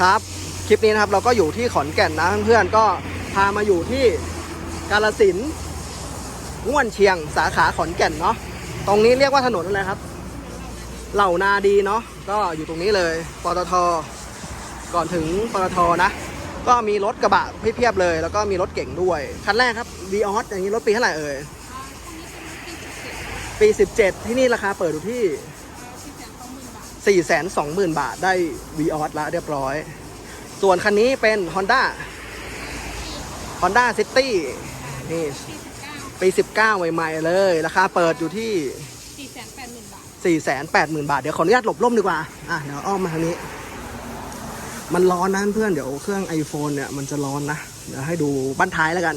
ครับ คลิปนี้นะครับเราก็อยู่ที่ขอนแก่นนะเพื่อนๆก็พามาอยู่ที่กาลสินง่วนเชียงสาขาขอนแก่นเนาะตรงนี้เรียกว่าถนนอะไรครับ เหล่านาดีเนาะก็อยู่ตรงนี้เลยปตทก่อนถึงปตทนะ ก็มีรถกระบะเพียบเลย แล้วก็มีรถเก่งด้วย คันแรกครับ v ีออสอย่างนี้รถปีเท่าไหร่เอ่ยปี 17 ที่นี่ราคาเปิดอยู่ที่ 420,000 บาทได้ v ีออสแล้วเรียบร้อย ส่วนคันนี้เป็น Honda Honda City นี่ปี19 ใหม่ๆเลย ราคาเปิดอยู่ที่สี่แสนแปดหมื่นบาท 480,000 บาท เดี๋ยวขออนุญาตหลบร่มดีกว่า อะ เดี๋ยวอ้อมมาทางนี้ มันร้อนนะเพื่อนเดี๋ยวเครื่อง iPhone เนี่ยมันจะร้อนนะ เดี๋ยวให้ดูบ้านท้ายแล้วกัน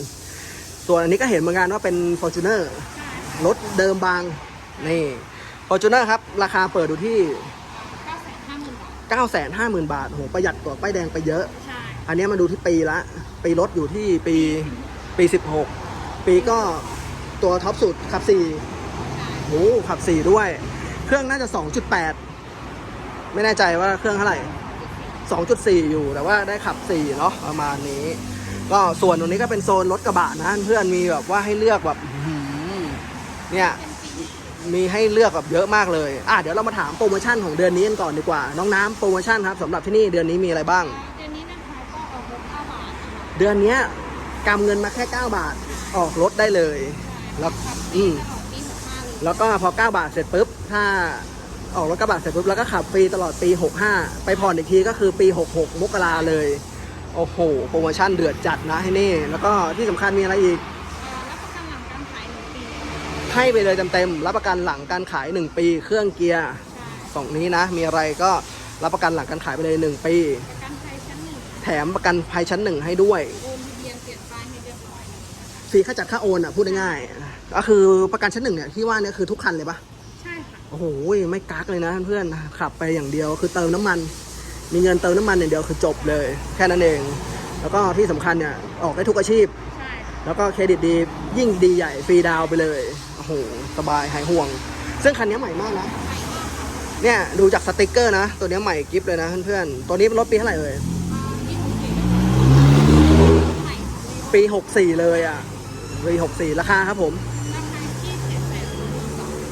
ส่วนอันนี้ก็เห็นเหมือนกันว่าเป็น Fortuner รถเดิมบาง นี่ Fortuner ครับ ราคาเปิดอยู่ที่ เก้าแสนห้าหมื่นบาท950,000 บาทโหประหยัดกว่าป้ายแดงไปเยอะ ใช่อันเนี้ยมาดูที่ปีละ ปีรถอยู่ที่ปีปี 16 ปีก็ตัวท็อปสุดขับ4โอ้ขับ 4 ด้วย เครื่องน่าจะ 2.8 ไม่แน่ใจว่าเครื่องเท่าไหร่ 2.4 อยู่แต่ว่าได้ขับ 4 เนาะประมาณนี้ ก็ส่วนตรงนี้ก็เป็นโซนรถกระบะนะเพื่อนมีแบบว่าให้เลือกแบบอื้อหือเนี่ย มีให้เลือกแบบเยอะมากเลยอะเดี๋ยวเรามาถามโปรโมชั่นของเดือนนี้กันก่อนดีกว่า น้องน้ำโปรโมชั่นครับสำหรับที่นี่เดือนนี้มีอะไรบ้าง เดือนนี้นะคะก็ออกรถเก้าบาทนะคะเดือนเนี้ยกำเงินมาแค่ 9 บาทออกรถได้เลย แล้วขับอืปีมตลอดปีหกห้าเลยแล้วก็พอ 9 บาทเสร็จปุ๊บ ถ้าออกรถกระบะเสร็จปุ๊บ แล้วก็ขับฟรีตลอดปี 65 ไปผ่อนอีกทีก็คือปี 66 มกราเลย โอ้โห โปรโมชั่นเดือดจัดนะให้นี่ แล้วก็ที่สำคัญมีอะไรอีก ให้ไปเลยเต็มๆรับประกันหลังการขาย 1 ปี เครื่องเกียร์ใช่สองนี้นะ มีอะไรก็รับประกันหลังการขายไปเลย 1 ปี ประกันภัยชั้นหนึ่งแถมประกันภัยชั้นหนึ่งให้ด้วย โอนทะเบียนเปลี่ยนป้ายให้เรียบร้อยแล้วฟรีค่าจัดค่าโอนอะพูดง่ายๆก็คือประกันชั้นหนึ่งเนี่ยที่ว่าเนี่ยคือทุกคันเลยปะใช่ค่ะโอ้โหไม่กักเลยนะเพื่อนๆขับไปอย่างเดียวคือเติมน้ำมัน มีเงินเติมน้ำมันอย่างเดียวคือจบเลย แค่นั้นเอง แล้วก็ที่สำคัญเนี่ยออกได้ทุกอาชีพ ใช่ แล้วก็เครดิตดียิ่งดีใหญ่ฟรีดาวน์ไปเลย โหสบายหายห่วง ซึ่งคันนี้ใหม่มากนะ เนี่ยดูจากสติกเกอร์นะ ตัวนี้ใหม่กิฟต์เลยนะเพื่อนๆ ตัวนี้เป็นรถปีเท่าไหร่เลยยี่สิบสี่เลยอะปี64ราคาครับผม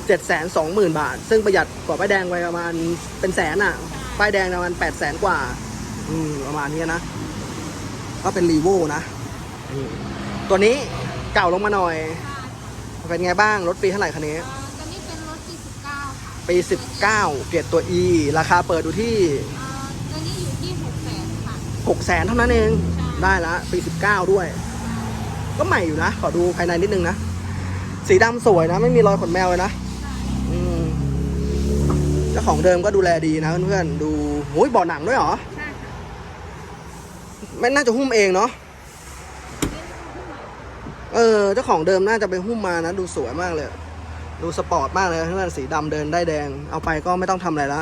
เจ็ดแสนสองหมื่นบาท ซึ่งประหยัดกว่าป้ายแดงไปประมาณเป็นแสนอะ ป้ายแดงประมาณแปดแสนกว่า อืมประมาณนี้นะ ก็เป็นรีโวนะ ตัวนี้เก่าลงมาหน่อย เป็นไงบ้าง รถปีเท่าไหร่คันนี้เอ่อตัวนี้เป็นรถปีสิบเก้าค่ะปี 19 เกียรติตัว E ราคาเปิดดูที่ เอ่อตัวนี้อยู่ที่หกแสนค่ะ6แสนเท่านั้นเองใช่ได้ละปี 19 ด้วย ก็ใหม่อยู่นะ ขอดูภายในนิดนึงนะ สีดำสวยนะ ไม่มีรอยขนแมวเลยนะอืมเจ้าของเดิมก็ดูแลดีนะเพื่อนๆ ดูโอ้ยเบาะหนังด้วยเหรอ ใช่ค่ะ ไม่น่าจะหุ้มเองเนาะ เออเจ้าของเดิมน่าจะไปหุ้มมานะ ดูสวยมากเลย ดูสปอร์ตมากเลยเพื่อนสีดำเดินได้แดง เอาไปก็ไม่ต้องทำอะไรละ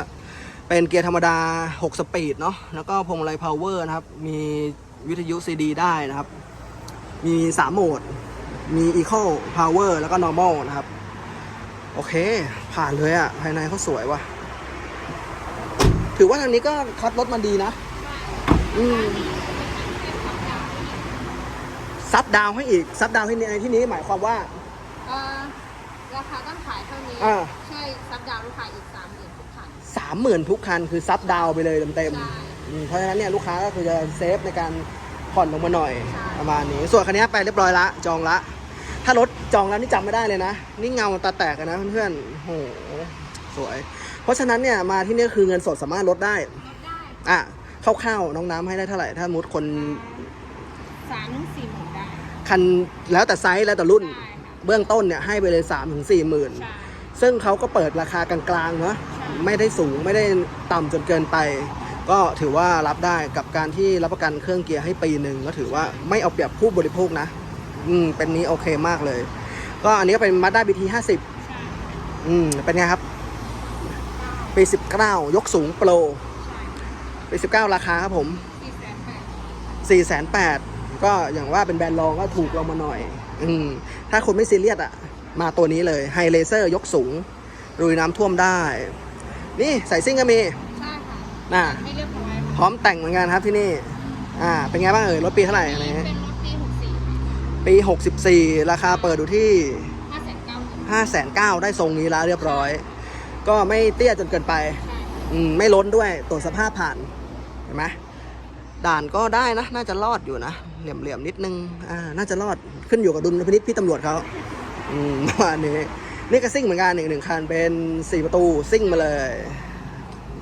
เป็นเกียร์ธรรมดา 6 สปีดเนาะแล้วก็พวงมาลัยพาวเวอร์นะครับ มีวิทยุซีดีได้นะครับ มี 3 โหมด มี Eco Power แล้วก็ Normal นะครับ โอเค ผ่านเลยอะภายในเขาสวยว่ะ ถือว่าทางนี้ก็คัดรถมาดีนะ อืม ซับดาวให้อีกซับดาวให้ในที่นี้หมายความว่า เอ่อราคาตั้งขายเท่านี้อ่าใช่ซับดาวลูกค้าอีกสามหมื่นทุกคันสามหมื่นทุกคันคือซับดาวไปเลยเต็มใช่ ๆอืมเพราะฉะนั้นเนี่ยลูกค้าก็คือจะเซฟในการผ่อนลงมาหน่อยใช่ ประมาณนี้ ส่วนคันนี้ไปเรียบร้อยละจองละ ถ้ารถจองแล้วนี่จำไม่ได้เลยนะ นี่เงาตาแตกอะนะเพื่อนๆโอ้โหสวย เพราะฉะนั้นเนี่ยมาที่นี่คือเงินสดสามารถลดได้ลดได้อะคร่าวๆน้องน้ำให้ได้เท่าไหร่ถ้ามุดคนสามถึงสี่หมื่นได้ คันแล้วแต่ไซส์แล้วแต่รุ่นได้ค่ะเบื้องต้นเนี่ยให้ไปเลย3ามถึงสี่หมื่นใช่ซึ่งเขาก็เปิดราคากลางๆเนาะไม่ได้สูงไม่ได้ต่ำจนเกินไป ก็ถือว่ารับได้กับการที่รับประกันเครื่องเกียร์ให้ปีหนึ่งก็ถือว่าไม่เอาเปรียบผู้บริโภคนะ อืมเป็นนี้โอเคมากเลย ก็อันนี้ก็เป็น Mazda BT 50ใช่อืมเป็นไงครับ ปี19ยกสูงโปรใช่ปี19ราคาครับผมสี่แสนแปด4 8 0 0 ก็อย่างว่าเป็นแบรนด์รองก็ถูกลงมาหน่อย อืมถ้าคุณไม่ซีเรียสอะมาตัวนี้เลยไฮเลเซอร์ยกสูงรุยน้ำท่วมได้ นี่ใส่ซิ่งก็มีใช่ค่ะน่ะไม่เรียบร้อยค่ะพร้อมแต่งเหมือนกันครับที่นี่ อ่า เป็นไงบ้างเอ่ยรถปีเท่าไหร่อันนี่นี้เป็นรถปีหกสี่ปี 64 ราคาเปิดอยู่ที่ห้าแสนเก้าหมื่น5 9 0 0 0ได้ทรงนี้แล้วเรียบร้อย ก็ไม่เตี้ยจนเกินไปใช่อืม ไม่ล้นด้วยตรวจสภาพผ่าน เห็นไหมด่านก็ได้นะ น่าจะรอดอยู่นะ เหลี่ยมๆนิดนึงอ่าน่าจะรอดขึ้นอยู่กับดุลพินิจพี่ตำรวจเขาอืมประมาณนี้นี่ก็ซิ่งเหมือนกันอีกหนึ่งคันเป็น4ประตูซิ่งมาเลย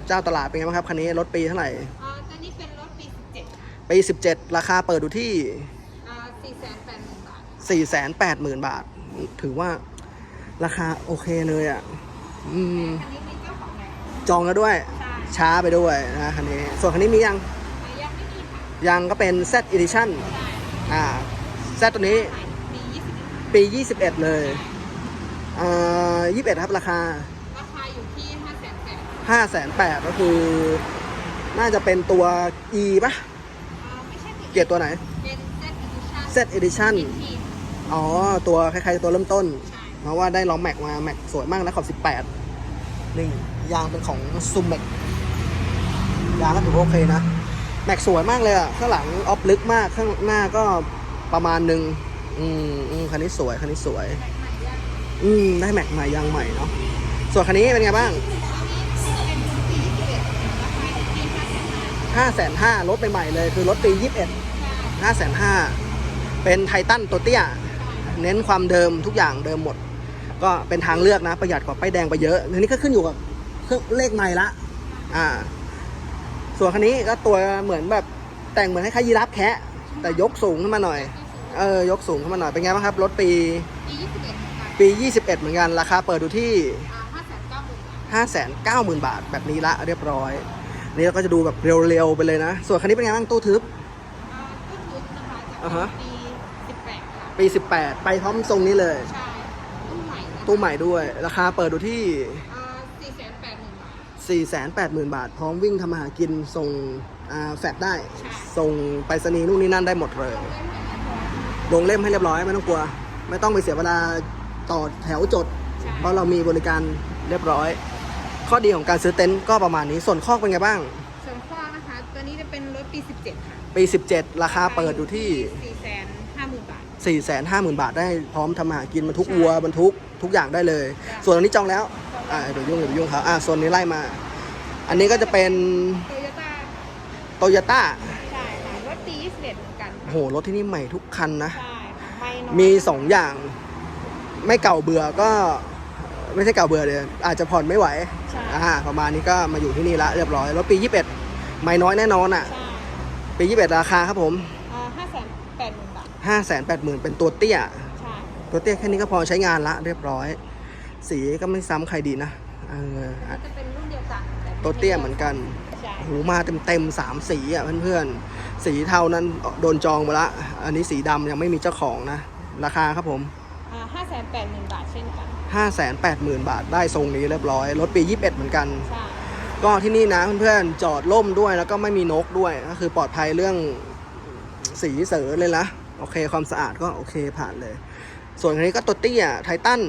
เจ้าตลาดเป็นไงบ้างครับคันนี้รถปีเท่าไหร่อ่าตัวนี้เป็นรถปีสิบเจ็ดปี17 ราคาเปิดอยู่ที่ อ่าสี่แสนแปดหมื่นบาท480,000 บาท ถือว่าราคาโอเคเลยอะอืมคันนี้มีเจ้าของแล้วจองแล้วด้วย ใช่ ช้าไปด้วยนะคันนี้ ส่วนคันนี้มียังแต่ยังไม่ มีค่ะยังก็เป็น Z Edition ใช่อ่า Z ตัวนี้ปียี่สิบปี 21 เลยอ่า21 ครับราคา ราคาอยู่ที่ห้าแสนแปด508,000ก็คือ น่าจะเป็นตัว E ปะอ่าไม่ใช่ปีเกียร์ตัวไหนเป็นเซตอีดิ Z ชั่น Edition ทีอ๋อ ตัวคล้ายๆตัวเริ่มต้นใช่เพราะว่าได้ล้อแม็กมา แม็กสวยมากนะขอบ 18 นี่ ยางเป็นของซูมแม็กยางก็ถือว่าโอเคนะ แม็กสวยมากเลยอะข้างหลังออฟลึกมากข้างหน้าก็ประมาณหนึ่งอืมอืมคันนี้สวยคันนี้สวย อืมได้แม็กใหม่ยางใหม่เนาะส่วนคันนี้เป็นไงบ้างห้าแสนห้ารถใหม่ๆเลย คือรถปียี่สิบเอ็ดห้าแสนห้าเป็นไททันตัวเตี้ย เน้นความเดิมทุกอย่างเดิมหมด ก็เป็นทางเลือกนะ ประหยัดกว่าป้ายแดงไปเยอะทีนี้ก็ขึ้นอยู่กับเครื่องเลขใหม่ละ อ่า ส่วนคันนี้ก็ตัวเหมือนแบบแต่งเหมือนให้คล้ายยีราฟแคะแต่ยกสูงขึ้นมาหน่อย เออยกสูงขึ้นมาหน่อย เป็นไงบ้างครับ รถปี ปียี่สิบเอ็ดเหมือนกันปี21 เหมือนกัน ราคาเปิดดูที่อ่าห้าแสนเก้าหมื่นบาท590,000 บาทแบบนี้ละเรียบร้อยอันนี้เราก็จะดูแบบเร็วๆไปเลยนะ ส่วนคันนี้เป็นไงบ้างตู้ทึบอ่าต้นทุนนะคะจากอ่าฮะปีสิบแปดค่ะปี 18 ไปพร้อมทรงนี้เลยใช่ตู้ใหม่นะคะตู้ใหม่ด้วย ราคาเปิดดูที่ 480,000 บาท พร้อมวิ่งทำอาหารกินส่งอ่าแฟกได้ใช่ส่งไปรษณีย์นู่นนี่นั่นได้หมดเลยลงเล่มให้เรียบร้อยไม่ต้องกลัว ไม่ต้องไปเสียเวลาต่อแถวจดใช่เพราะเรามีบริการเรียบร้อย ข้อดีของการซื้อเต็นท์ก็ประมาณนี้ ส่วนคอกเป็นไงบ้าง ส่วนข้อนะคะ ตัวนี้จะเป็นรถปีสิบเจ็ดค่ะ ปี 17 ราคาเปิดอยู่ที่สี่แสนห้าหมื่นบาท 450,000 บาทได้พร้อมทำอาหารกินบรรทุกวัวบรรทุกทุกอย่างได้เลย ส่วนอันนี้จองแล้ว อ่าเดี๋ยวยุ่งเดี๋ยวยุ่งเขาอ่าส่วนนี้ไล่มา อันนี้ก็จะเป็นโตโยต้าโตโยต้าใช่ค่ะรถปียี่สิบเอ็ดเหมือนกันโหรถที่นี่ใหม่ทุกคันนะ ใช่ค่ะไม่น้อยมีสองอย่าง ไม่เก่าเบื่อก็ไม่ใช่เก่าเบื่อเลยอาจจะผ่อนไม่ไหวใช่อ่าประมาณนี้ก็มาอยู่ที่นี่ละเรียบร้อยรถปี 21 ไม่น้อยแน่นอนอะ ใช่ปี 21 ราคาครับผม อ่าห้าแสนแปดหมื่นบาท580,000 เป็นตัวเตี้ย ใช่ตัวเตี้ยแค่นี้ก็พอใช้งานละเรียบร้อย สีก็ไม่ซ้ำใครดีนะเออก็จะเป็นรุ่นเดียวกันแต่ตัวเตี้ยเหมือนกันใช่หูมาเต็มเต็มๆสามสีอะเพื่อนๆ สีเทานั้นโดนจองไปละ อันนี้สีดำยังไม่มีเจ้าของนะ ราคาครับผมอ่าห้าแสนแปดหมื่นบาทเช่นกัน 580,000 บาทได้ทรงนี้เรียบร้อย รถปี 21 เหมือนกัน ใช่ ก็ที่นี่นะเพื่อนๆ จอดล่มด้วยแล้วก็ไม่มีนกด้วย ก็คือปลอดภัยเรื่องสีเสอเลยนะ โอเคความสะอาดก็โอเคผ่านเลย ส่วนอันนี้ก็ตัวเตี้ยไททัน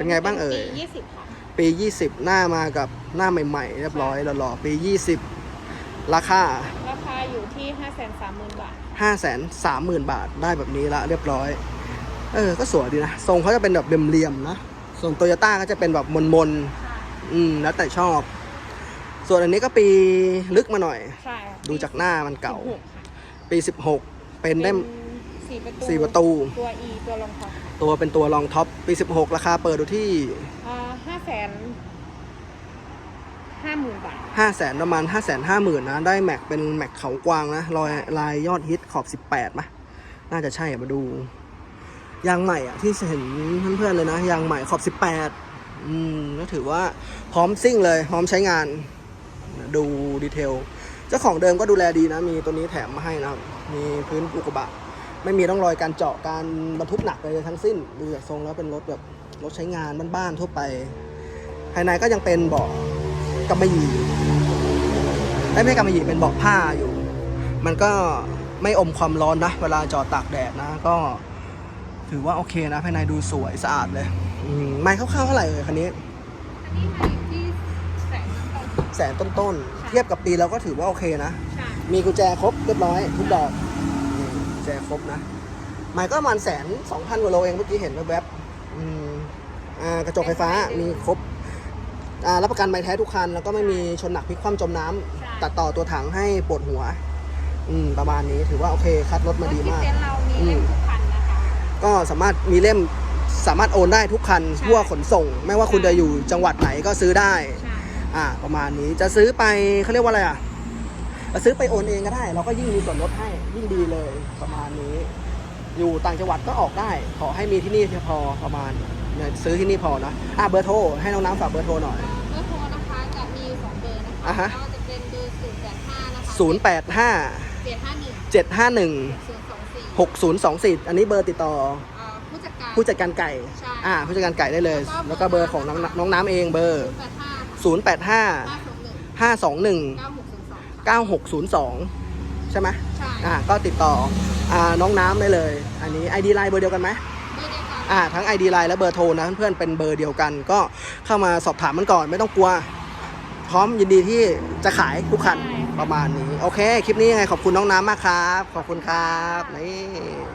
เป็นไงบ้างเอ่ยปียี่สิบค่ะปี 20 หน้ามากับหน้าใหม่ๆ เรียบร้อยหล่อๆปี 20 ราคา ราคาอยู่ที่ห้าแสนสามหมื่นบาท 530,000 บาทได้แบบนี้ละเรียบร้อย เออ ก็สวยดีนะ ทรงเขาจะเป็นแบบเหลี่ยมๆนะส่วนโตโยต้าก็จะเป็นแบบมนๆอืมแล้วแต่ชอบ ส่วนอันนี้ก็ปีลึกมาหน่อย ใช่ค่ะดูจากหน้ามันเก่าสิบหค่ะปี 16 เป็นได้ สี่ประตูสี่ประตู ตัว E ตัวรองท็อปตัวเป็นตัวรองท็อปปี 16 ราคาเปิดดูที่อ่าห้าแสนห้าหมื่นบาท 5 0 0 0 0ประมาณ 5 5 0 0 0 0นะ ได้แม็กเป็นแม็กเขากวางนะรอยลายยอดฮิตขอบ 18มะน่าจะใช่อะมาดู ยางใหม่อะที่เห็นเพื่อนๆเลยนะ ยางใหม่ขอบ 18 อืมก็ถือว่าพร้อมซิ่งเลย พร้อมใช้งาน ดูดีเทล เจ้าของเดิมก็ดูแลดีนะ มีตัวนี้แถมมาให้นะครับ มีพื้นอุกกาบะ ไม่มีร่องรอยการเจาะการบรรทุกหนักเลยทั้งสิ้นดูจากทรงแล้วเป็นรถแบบรถใช้งานบ้านๆทั่วไป ภายในก็ยังเป็นเบาะกำมะหยี่เอ้ยไม่ใช่กำมะหยี่เป็นเบาะผ้าอยู่ มันก็ไม่อมความร้อนนะ เวลาจอดตากแดดนะ ก็ถือว่าโอเคนะ ภายในดูสวยสะอาดเลยอืมไม่คร่าวๆเท่าไหร่เลยคันนี้อันนี้มาอยู่ที่แสนน้ำตาลแสนต้นใช่เทียบกับปีเราก็ถือว่าโอเคนะใช่มีกุญแจครบเรียบร้อยทุกดอกนี่กุญ แจครบนะหมายก็ประมาณแสนสองพันกว่าโลเองเมื่อกี้เห็นแวบๆอืมอ่ากระจกไฟฟ้ามีครบอ่ารับประกันใบแท้ทุกคัน แล้วก็ไม่มีชนหนักพลิกคว่ำจมน้ำตัดต่อตัวถังให้ปวดหัว อืมประมาณนี้ถือว่าโอเค คัดรถมาดีมากรถที่เต็นท์เรามีเล่มทุกคันนะคะ ก็สามารถมีเล่มสามารถโอนได้ทุกคันใช่ ทั่วขนส่ง ไม่ว่าคุณจะอยู่จังหวัดไหนก็ซื้อได้ ใช่ อ่า ประมาณนี้จะซื้อไปเขาเรียกว่าอะไรอะ จะซื้อไปโอนเองก็ได้ เราก็ยิ่งมีส่วนลดให้ยิ่งดีเลยประมาณนี้ อยู่ต่างจังหวัดก็ออกได้ ขอให้มีที่นี่เพียงพอประมาณเนี่ยซื้อที่นี่พอนะอ่าเบอร์โทรให้น้องน้ำฝากเบอร์โทรหน่อย เบอร์โทรนะคะจะมีอยู่สองเบอร์นะคะอ่าฮะ ก็จะเป็นเบอร์ศูนย์แปดห้านะคะ085 เจ็ดห้าหนึ่ง751 ศูนย์สองสี่6024 อันนี้เบอร์ติดต่อเอ่อผู้จัดการ ผู้จัดการไก่ ใช่อ่า ผู้จัดการไก่ได้เลย แล้วก็เบอร์ของน้องน้องน้ำเองเบอร์ศูนย์แปดห้า085 ห้าสองหนึ่ง521เก้าหกศูนย์สอง 9602 ใช่ไหมใช่ อ่าก็ติดต่ออ่าน้องน้ำได้เลย อันนี้ ID Line เบอร์เดียวกันไหมเบอร์เดียวกันอ่าทั้ง ID Line และเบอร์โทรนะเพื่อนๆเป็นเบอร์เดียวกัน ก็เข้ามาสอบถามมันก่อนไม่ต้องกลัว พร้อมยินดีที่จะขายทุกคันประมาณนี้ โอเค คลิปนี้ยังไงขอบคุณน้องน้ำมากครับ ขอบคุณครับ นี่